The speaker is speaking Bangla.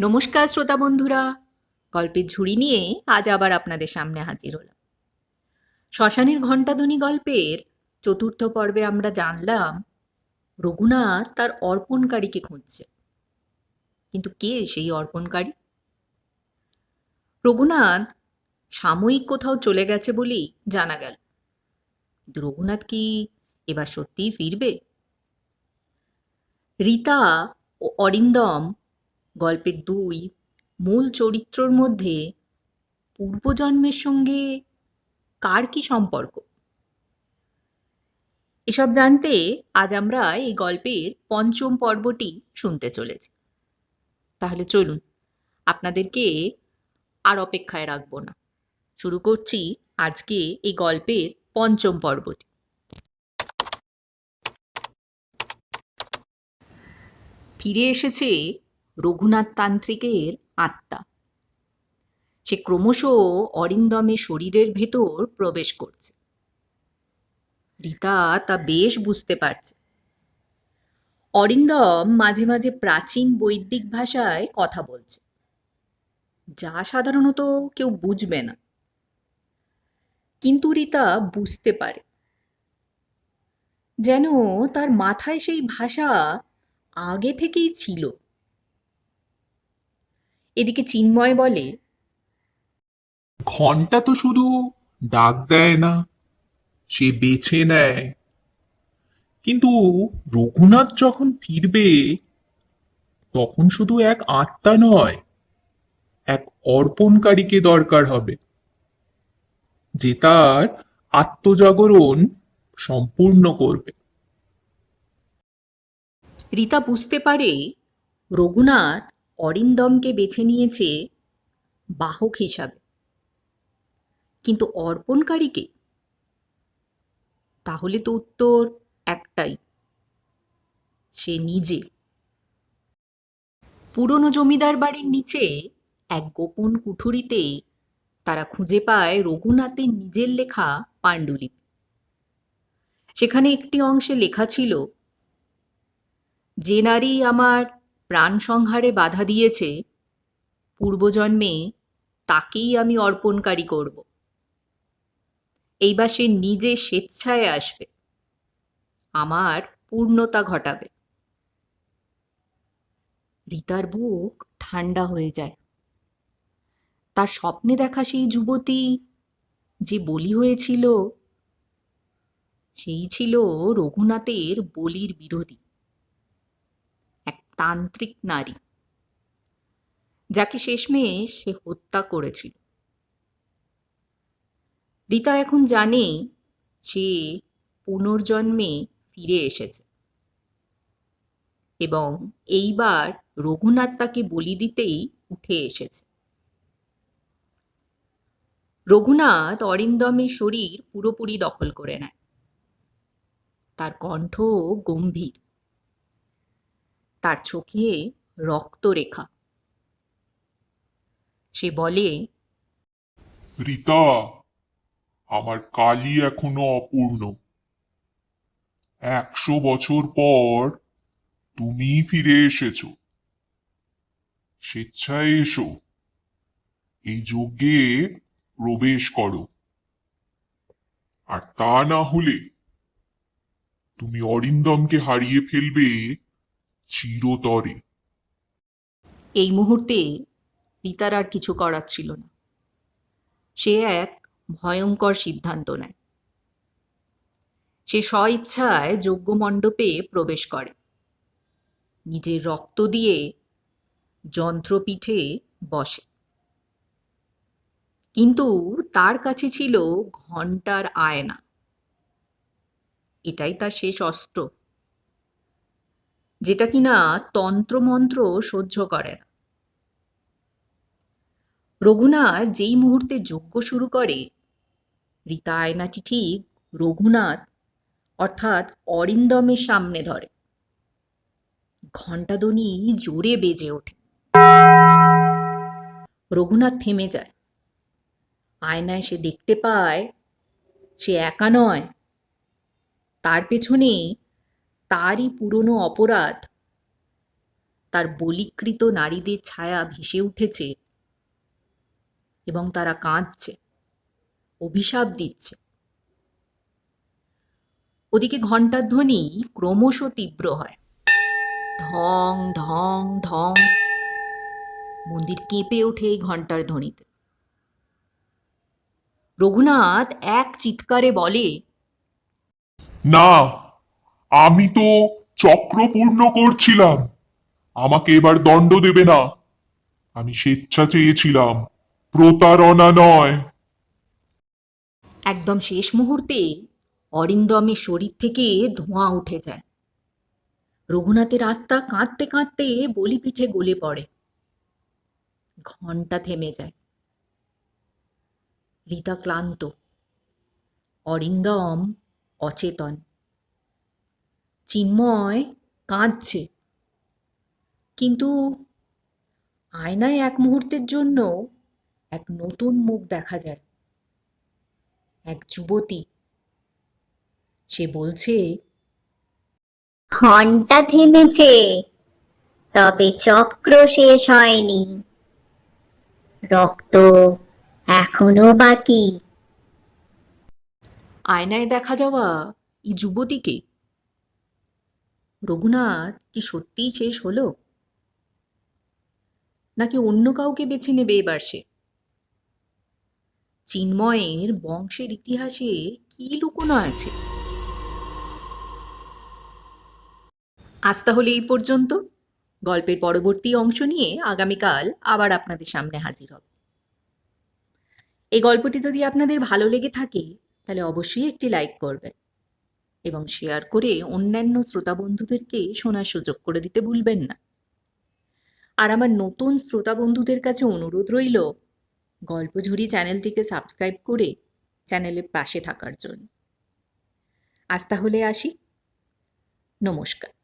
নমস্কার, শ্রোতা বন্ধুরা। গল্পের ঝুড়ি নিয়ে আজ আবার আপনাদের সামনে হাজির হলাম। শ্মশানের ঘণ্টাধ্বনি গল্পের চতুর্থ পর্বে আমরা জানলাম, রঘুনাথ তার অর্পণকারীকে খুঁজছে। কিন্তু কে সেই অর্পণকারী? রঘুনাথ সাময়িক কোথাও চলে গেছে বলেই জানা গেল। কিন্তু রঘুনাথ কি এবার সত্যিই ফিরবে? রীতা ও অরিন্দম গল্পের দুই মূল চরিত্রর মধ্যে পূর্বজন্মের সঙ্গে কার কি সম্পর্ক? এসব জানতে আজ আমরা এই গল্পের পঞ্চম পর্বটি শুনতে চলেছি। তাহলে চলুন, আপনাদেরকে আর অপেক্ষায় রাখব না। শুরু করছি আজকে এই গল্পের পঞ্চম পর্বটি। ফিরে এসেছে রঘুনাথ তান্ত্রিকের আত্মা। সে ক্রমশ অরিন্দমের শরীরের ভেতর প্রবেশ করছে। রীতা তা বেশ বুঝতে পারছে। অরিন্দম মাঝে মাঝে প্রাচীন বৈদিক ভাষায় কথা বলছে। যা সাধারণত কেউ বুঝবে না। কিন্তু রীতা বুঝতে পারে। যেন তার মাথায় সেই ভাষা আগে থেকেই ছিল। এদিকে চিন্ময় বলে ঘণ্টা তো শুধু ডাক দেয় না সে বেছে নেয়। কিন্তু রঘুনাথ যখন ফিরবে তখন শুধু এক আত্মা নয় এক অর্পণকারীকে দরকার হবে যে তার আত্মজাগরণ সম্পূর্ণ করবে। রীতা বুঝতে পারে রঘুনাথ অরিন্দমকে বেছে নিয়েছে বাহক হিসাবে। কিন্তু অর্পণকারীকে? তাহলে তো উত্তর একটাই। সে নিজে। পুরনো জমিদার বাড়ির নিচে এক গোপন কুঠুরিতে তারা খুঁজে পায় রঘুনাথের নিজের লেখা পাণ্ডুলিপি। সেখানে একটি অংশে লেখা ছিল, যে নারী আমার প্রাণ সংহারে বাধা দিয়েছে, পূর্বজন্মে তাকেই আমি অর্পণকারী করব। এইবার সে নিজে স্বেচ্ছায় আসবে। আমার পূর্ণতা ঘটাবে। রিতার বুক ঠান্ডা হয়ে যায়। তার স্বপ্নে দেখা সেই যুবতী যে বলি হয়েছিল, সেই ছিল রঘুনাথের বলির বিরোধী। তান্ত্রিক নারী, যাকে শেষমেশ সে হত্যা করেছিল। রীতা এখন জানে সে পুনর্জন্মে ফিরে এসেছে এবং এইবার রঘুনাথ তাকে বলি দিতেই উঠে এসেছে। রঘুনাথ অরিন্দমের শরীর পুরোপুরি দখল করে নেয়। তার কণ্ঠ গম্ভীর। তার চোখে রক্তরেখা। সে বলে, রীতা, আমার কালি এখনও অপূর্ণ। একশো বছর পর তুমি ফিরে এসেছ। স্বেচ্ছায় এসো। এই যজ্ঞে প্রবেশ করো। আর তা না হলে তুমি অরিন্দমকে হারিয়ে ফেলবে চিরতরে। এই মুহূর্তে রীতার আর কিছু করার ছিল না। সে এক ভয়ঙ্কর সিদ্ধান্ত নেয়। সে স্বইচ্ছায় যজ্ঞ মণ্ডপে প্রবেশ করে। নিজের রক্ত দিয়ে যন্ত্রপীঠে বসে। কিন্তু তার কাছে ছিল ঘণ্টার আয়না। এটাই তার শেষ অস্ত্র। যেটা কিনা তন্ত্রমন্ত্র সহ্য করে না। রঘুনাথ যেই মুহূর্তে যজ্ঞ শুরু করে, রীতা আয়নাটি ঠিক রঘুনাথ অর্থাৎ অরিন্দমের সামনে ধরে। ঘণ্টাধ্বনি জোরে বেজে ওঠে। রঘুনাথ থেমে যায়। আয়নায় সে দেখতে পায়, সে একা নয়। তার পেছনে তারই পুরনো অপরাধ। তার বলিকৃত নারীদের ছায়া ভেসে উঠেছে এবং তারা কাঁদছে, অভিশাপ দিচ্ছে। ওদিকে ঘণ্টার ধ্বনি ক্রমশ তীব্র হয়। ঢং ঢং ঢং। মন্দির কেঁপে ওঠে এই ঘণ্টার ধ্বনিতে। রঘুনাথ এক চিৎকারে বলে, না আমি তো চক্র পূর্ণ করছিলাম। আমাকে এবার দণ্ড দেবে না। আমি স্বেচ্ছা চেয়েছিলাম। প্রতারণা নয়। একদম শেষ মুহূর্তে অরিন্দমের শরীর থেকে ধোঁয়া উঠে যায়। রঘুনাথের আত্মা কাঁদতে কাঁদতে বলিপিঠে গলে পড়ে। ঘণ্টা থেমে যায়। রীতা ক্লান্ত অরিন্দম অচেতন। চিন্ময় কাঁদছে। কিন্তু আয়নায় এক মুহূর্তের জন্য এক নতুন মুখ দেখা যায়। এক যুবতী। সে বলছে ঘণ্টা থেমেছে তবে চক্র শেষ হয়নি। রক্ত এখনও বাকি। আয়নায় দেখা যাওয়া এই যুবতীকে রঘুনাথ কি সত্যিই শেষ হলো? নাকি অন্য কাউকে বেছে নেবে এবার সে? চিন্ময়ের বংশের ইতিহাসে কি লুকোনো আছে? আজ তাহলে এই পর্যন্ত। গল্পের পরবর্তী অংশ নিয়ে আগামীকাল আবার আপনাদের সামনে হাজির হব। এই গল্পটি যদি আপনাদের ভালো লেগে থাকে, তাহলে অবশ্যই একটি লাইক করবেন। এবং শেয়ার করে অন্যান্য শ্রোতা বন্ধুদেরকে শোনার সুযোগ করে দিতে ভুলবেন না। আর আমার নতুন শ্রোতা বন্ধুদের কাছে অনুরোধ রইল, গল্পঝুরি চ্যানেলটিকে সাবস্ক্রাইব করে চ্যানেলের পাশে থাকার জন্য। আজ তাহলে আসি। নমস্কার।